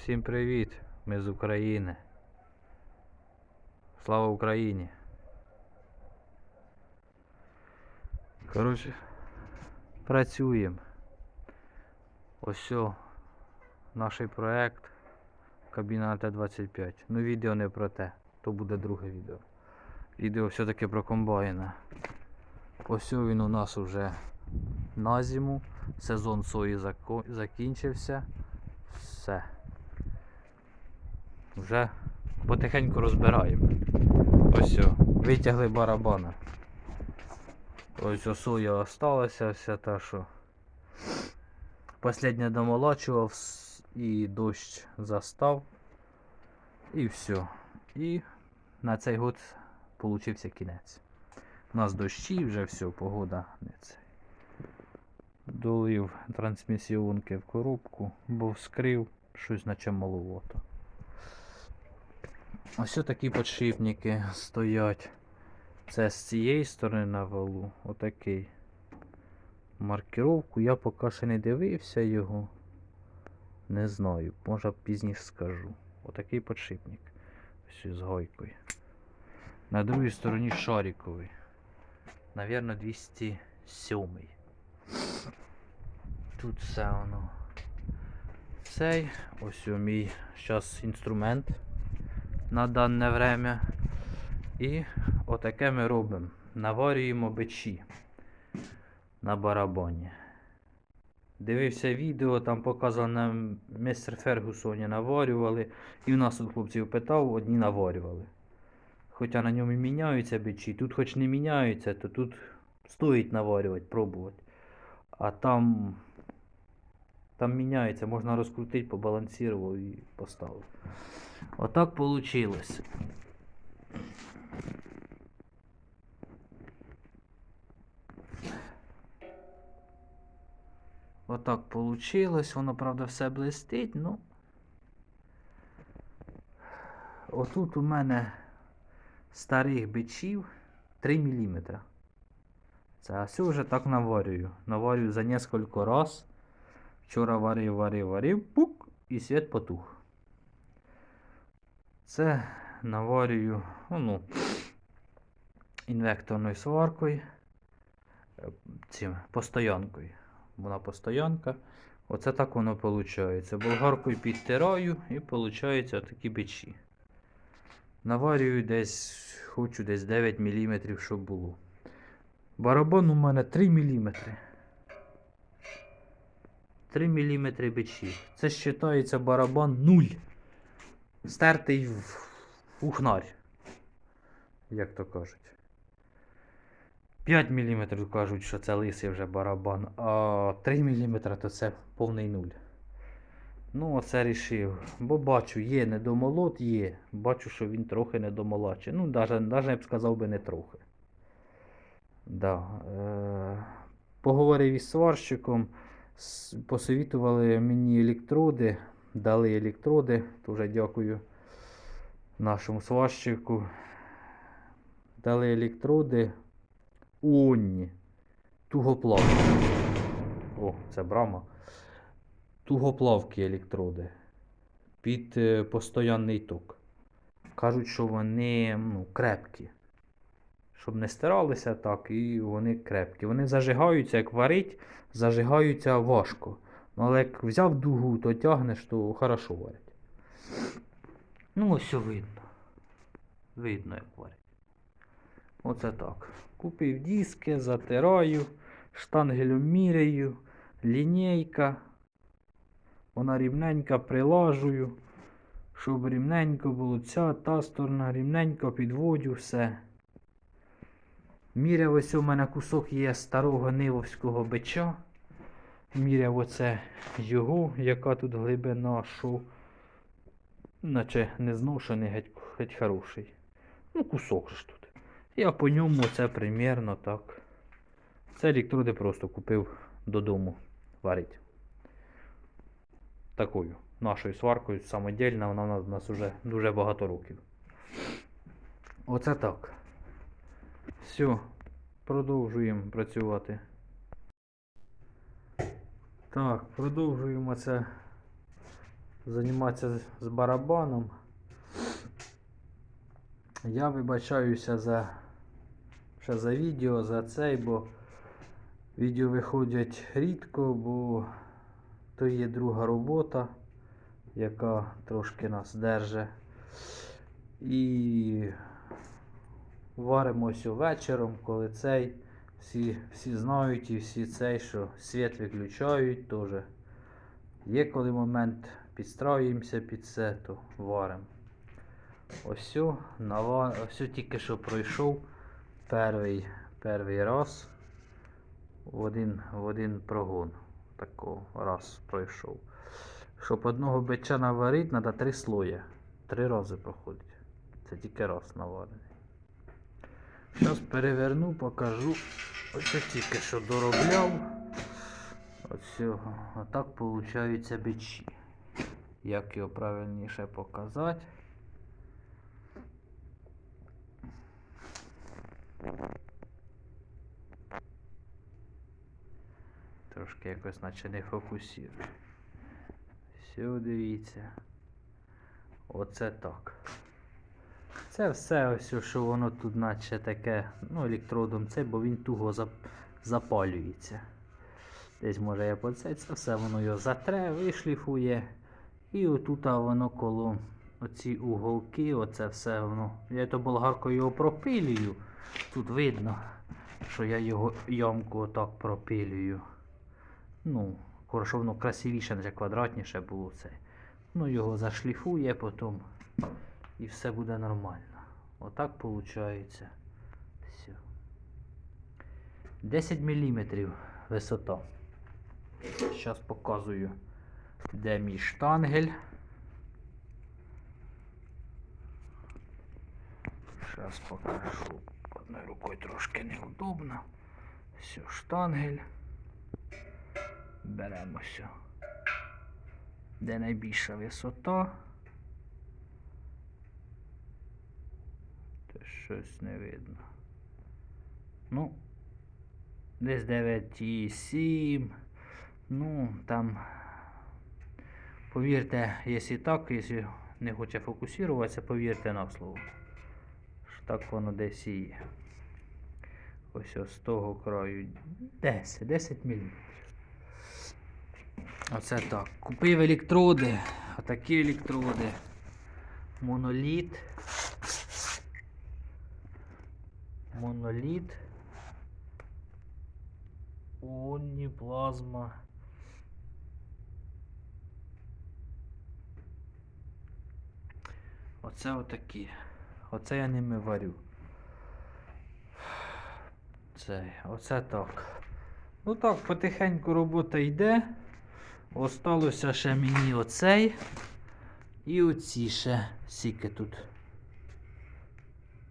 Всім привіт! Ми з України. Слава Україні! Коротше, працюємо. Ось наш проект Кабіна Т-25. Ну відео не про те, то буде друге відео. Відео все-таки про комбайна. Ось він у нас уже на зиму. Сезон сої закінчився. Все. Вже потихеньку розбираємо. Ось о, витягли барабана. Ось о, соя осталася вся та, що. Последнє домолачував і дощ застав. І все. І на цей год получився кінець. У нас дощі, вже все, погода не це. Долив трансмісіонки в коробку, бо вскрив щось наче маловато. Ось такі подшипники стоять. Це з цієї сторони на валу. Отакий. Маркировку я поки ще не дивився його. Не знаю, може пізніше скажу. Отакий подшипник. Ось з гойкою. На другій стороні шариковий. Навірно, 207. Тут все воно. Цей. Ось мій зараз інструмент на дане время. І отаке ми робимо. Наварюємо бичі на барабані. Дивився відео, там показав нам мистер Фергусоні наварювали. І в нас тут хлопців питав, одні наварювали. Хоча на ньому міняються бичі. Тут хоч не міняються, то тут стоїть наварювати, пробувати. А там. Там міняється, можна розкрутити, побалансував і поставив. Отак получилось. Отак получилось, воно, правда, все блистить, ну. Отут у мене старих бичів 3 мм. Це все вже так наварюю. Наварюю за несколько раз. Вчора варив, варив, варив, пук, і світ потух. Це наварюю ну, інвекторною сваркою, цим постоянкою. Вона постоянка. Оце так воно виходить. Болгаркою підтираю і виходить такі бичі. Наварюю десь, хочу десь 9 мм, щоб було. Барабан у мене 3 мм. 3 мм бичі. Це вважається барабан 0. Стертий в ухнарь. Як то кажуть. 5 мм кажуть, що це лисий вже барабан, а 3 мм то це повний нуль. Ну, оце рішив. Бо бачу, є недомолот, є. Бачу, що він трохи недомолаче. Ну, навіть, я б сказав би не трохи. Да. Е- поговорив із сварщиком, посовітували мені електроди, дали електроди, дуже дякую нашому сварщику. Дали електроди Онні. Тугоплавкі. О, це брама. Тугоплавкі електроди. Під е, постоянний ток. Кажуть, що вони ну, крепкі. Щоб не стиралися так, і вони крепкі. Вони зажигаються, як варить, зажигаються важко. Ну, але як взяв дугу, то тягнеш, то хорошо варять. Ну, ось видно. Видно, як варять. Оце так. Купив диски, затираю, штангелем міряю, лінійка. Вона рівненька прилажую, щоб рівненько було ця та сторона, рівненько підводю все. Міряв ось у мене кусок є старого нивовського бича. Міряв оце його, яка тут глибина, що наче не зношений, геть, геть хороший. Ну, кусок ж тут. Я по ньому це примірно так. Це електроди просто купив додому варить. Такою нашою сваркою самодільна, вона у нас вже дуже багато років. Оце так. Все, продовжуємо працювати. Так, продовжуємо це займатися з- барабаном. Я вибачаюся за, ще за відео, за цей, бо відео виходять рідко, бо то є друга робота, яка трошки нас держить. І варимося вечором, коли цей. Всі, всі знають і всі цей, що світ виключають теж. Є коли момент підстраюємося під це, то варимо. Ось нава... ось тільки що пройшов перший, перший раз в один, в один прогон. Такого раз пройшов. Щоб одного бича наварити, треба три слоя. Три рази проходить. Це тільки раз наварений. Зараз переверну, покажу. Ось я тільки що доробляв. Оцього. Отак виходить бичі. Як його правильніше показати. Трошки якось наче не фокусую. Все, дивіться. Оце так. Це все ось, що воно тут наче таке, ну, електродом це, бо він туго зап- запалюється. Десь може я по це, все воно його затре, вишліфує. І отут воно коло оці уголки, оце все воно. Я то болгаркою його пропилюю. Тут видно, що я його ямку отак пропилюю. Ну, хорошо воно красивіше, квадратніше було це. Ну, його зашліфує потім і все буде нормально. Отак виходить. Все. 10 мм висота. Зараз показую, де мій штангель. Зараз покажу. Одною рукою трошки неудобно. Все, штангель. Беремося. Де найбільша висота. Та щось не видно. Ну, десь 9,7. Ну, там, повірте, якщо так, якщо не хоче фокусуватися, повірте на слово. Що так воно десь і є. Ось ось з того краю 10, 10 мм. Оце так. Купив електроди. Отакі електроди. Моноліт. Моноліт. Оніплазма. Оце отакі. Оце я ними варю. Це, оце так. Ну так, потихеньку робота йде. Осталося ще мені оцей. І оці ще скільки тут.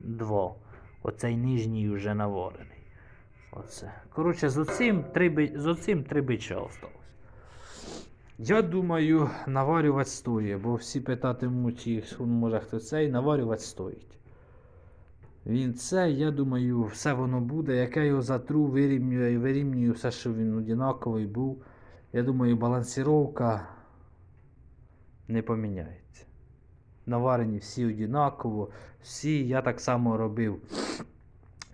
Два. Оцей нижній вже наварений. Оце. Коротше, з оцим три, з оцим три бича осталось. Я думаю, наварювати стоїть, бо всі питатимуть, їх, може хто цей, наварювати стоїть. Він це, я думаю, все воно буде. Як я його затру, вирівнюю, вирівнюю все, що він однаковий був. Я думаю, балансіровка не поміняється. Наварені всі однаково. Всі, я так само робив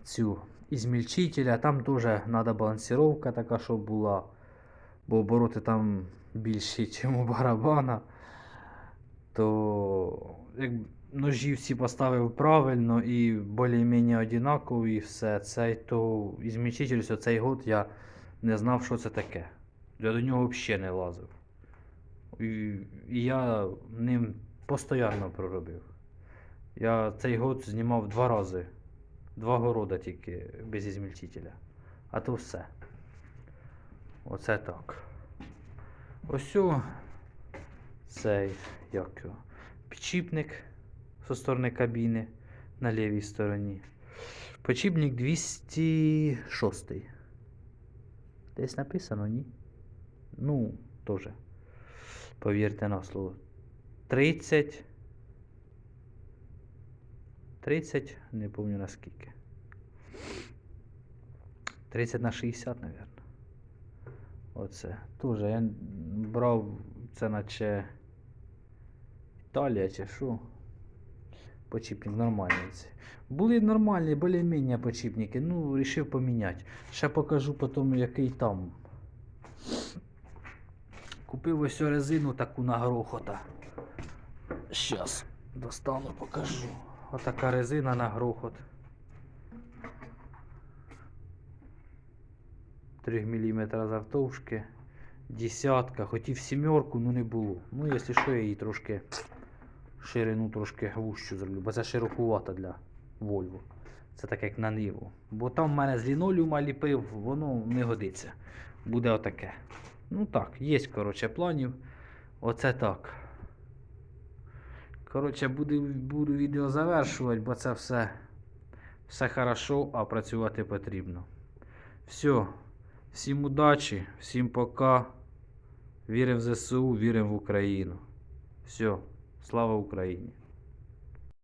цю ізмільчителя. Там теж треба балансіровка така, щоб була. Бо обороти там більші, ніж у барабана. То як ножі всі поставив правильно і більш-менш однакові, і все. Цей то ізмільчитель, цей год я не знав, що це таке. Я до нього взагалі не лазив. І, і я ним постійно проробив. Я цей год знімав два рази. Два города тільки без ізмільчителя. А то все. Оце так. Ось цей як його, підчіпник зі сторони кабіни на лівій стороні. Почіпник 206. Десь написано, ні? Ну, теж. Повірте на слово. 30. 30, не пам'ятаю наскільки. 30 на 60, мабуть. Оце. Тоже я брав це наче Італія чи що. Почіпник нормальний. Були нормальні, більш-менш почіпники. Ну, вирішив поміняти. Ще покажу потім, який там. Купив ось резину таку на грохота. Щас достану, покажу. Отака резина на грохот. 3 мм завтовшки. Десятка, хотів сімерку, ну не було. Ну, якщо що, я її трошки ширину трошки вущу зроблю, бо це широкувата для Volvo. Це так як на ниву. Бо там в мене з лінолеума ліпив, воно не годиться. Буде отаке. Ну так, є, коротше, планів. Оце так. Коротше, буду, буду відео завершувати, бо це все, все хорошо, а працювати потрібно. Все. Всім удачі, всім пока. Віримо в ЗСУ, віримо в Україну. Все. Слава Україні!